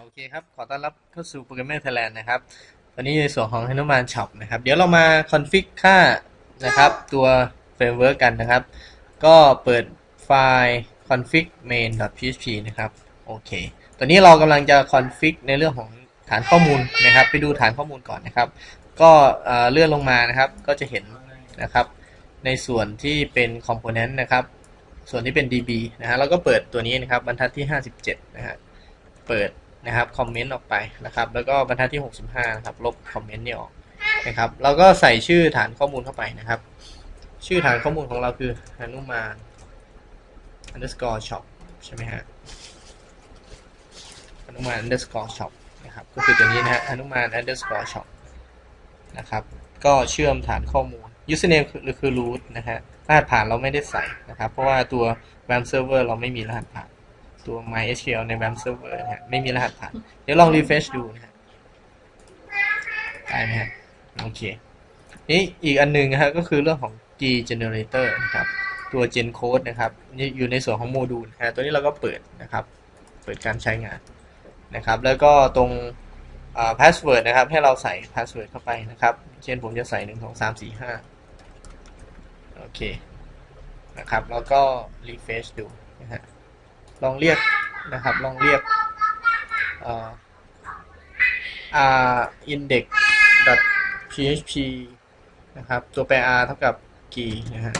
โอเคครับ ขอต้อนรับเข้าสู่ Programmer Thailand นะครับ ตอนนี้ในส่วนของ Hanuman Shop นะครับ เดี๋ยวเรามา config ค่านะครับ ตัว framework กันนะครับ ก็เปิดไฟล์ config main.php นะครับ โอเค ตอนนี้เรากำลังจะ config ในเรื่องของฐานข้อมูลนะครับ ไปดูฐานข้อมูลก่อนนะครับ ก็เอ่อเลื่อนลงมานะครับ ก็จะเห็นนะครับ ในส่วนที่เป็น component นะครับ ส่วนที่เป็น db นะฮะ เราก็เปิดตัวนี้นะครับ บรรทัดที่ 57 นะฮะ เปิด นะครับคอมเมนต์ออกไปนะครับ แล้วก็บรรทัดที่ 65 นะครับ ลบคอมเมนต์นี้ออกนะครับเราก็ใส่ชื่อฐานข้อมูลเข้าไปนะครับ ชื่อฐานข้อมูลของเราคือฮานุมาน underscore shop ใช่ไหมฮะฮานุมาน underscore shop นะครับ ก็คือตัวนี้นะฮะฮานุมาน underscore shop นะครับ ก็เชื่อมฐานข้อมูล username คือคือ root นะฮะรหัสผ่านเราไม่ได้ใส่นะครับ เพราะว่าตัว web server เราไม่มีรหัสผ่าน ตัว MySQL ใน web server นะฮะไม่มีรหัสผ่าน เดี๋ยวลอง refresh ดูนะฮะได้ไหมฮะโอเคนี่อีกอันหนึงนะฮะก็คือเรื่องของ G generator นะครับ ตัว gen code นะครับนี่อยู่ในส่วนของโมดูลนะฮะตัวนี้เราก็เปิดนะครับ เปิดการใช้งานนะครับ แล้วก็ตรงอ่า password นะครับ ให้เราใส่ password เข้าไปนะครับ เช่นผมจะใส่ 1 2 3 4 5 โอเค นะครับ แล้วก็ refresh ดูนะฮะ ลองเรียกนะครับ ลองเรียกอ่า r index php นะครับ ตัวแปร r เท่ากับกี่นะฮะ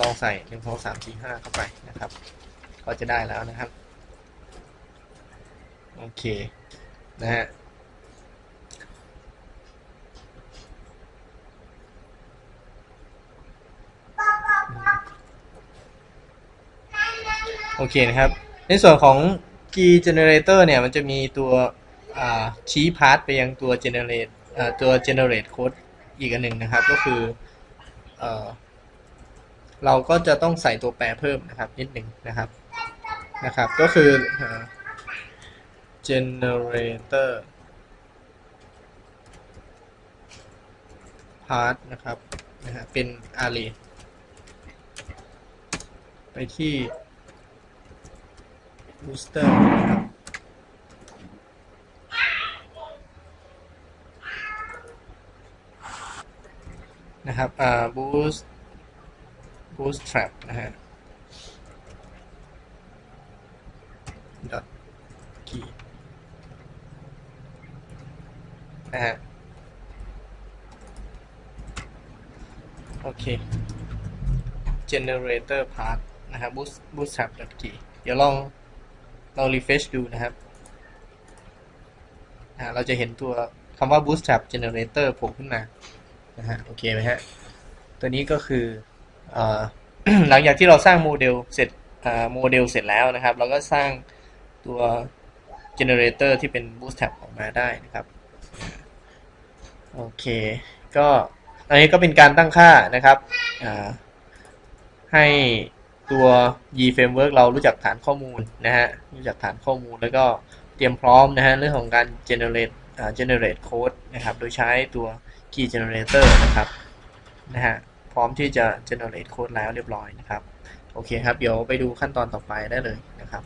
ลองใส่หนึ่งสองสามสี่ห้าเข้าไปนะครับ ก็จะได้แล้วนะครับ โอเค นะฮะ โอเคนะครับ ในส่วนของ key generator เนี่ย มันจะมีตัวชี้พาร์ทไปยังตัว generate ตัว generate code อีกอันหนึ่งนะครับ ก็คือเอเราก็จะต้องใส่ตัวแปรเพิ่มนะครับ นิดหนึ่งนะครับนะครับ ก็คืออ generator part นะครับนะฮะเป็น array ไปที่ booster นะครับนะครับอ่า boost bootstrap นะฮะ dot key นะฮะโอเค generator part นะครับ boost bootstrap dot key เดี๋ยวลอง ลอง refresh ดูนะครับเราจะเห็นตัวคำว่า bootstrap generator โผล่ขึ้นมานะฮะโอเคไหมฮะ ตัวนี้ก็คืออหลังจากที่เราสร้างโมเดลเสร็จโมเดลเสร็จแล้วนะครับ เราก็สร้างตัว generator ที่เป็น bootstrap ออกมาได้นะครับโอเค ก็อันนี้ก็เป็นการตั้งค่านะครับให้ ตัว G framework เรารู้จักฐานข้อมูลนะฮะ รู้จักฐานข้อมูลแล้วก็เตรียมพร้อมนะฮะเรื่องของการ generate generate code นะครับ โดยใช้ตัว key generator นะครับนะฮะ พร้อมที่จะ generate code แล้วเรียบร้อยนะครับ โอเคครับ เดี๋ยวไปดูขั้นตอนต่อไปได้เลยนะครับ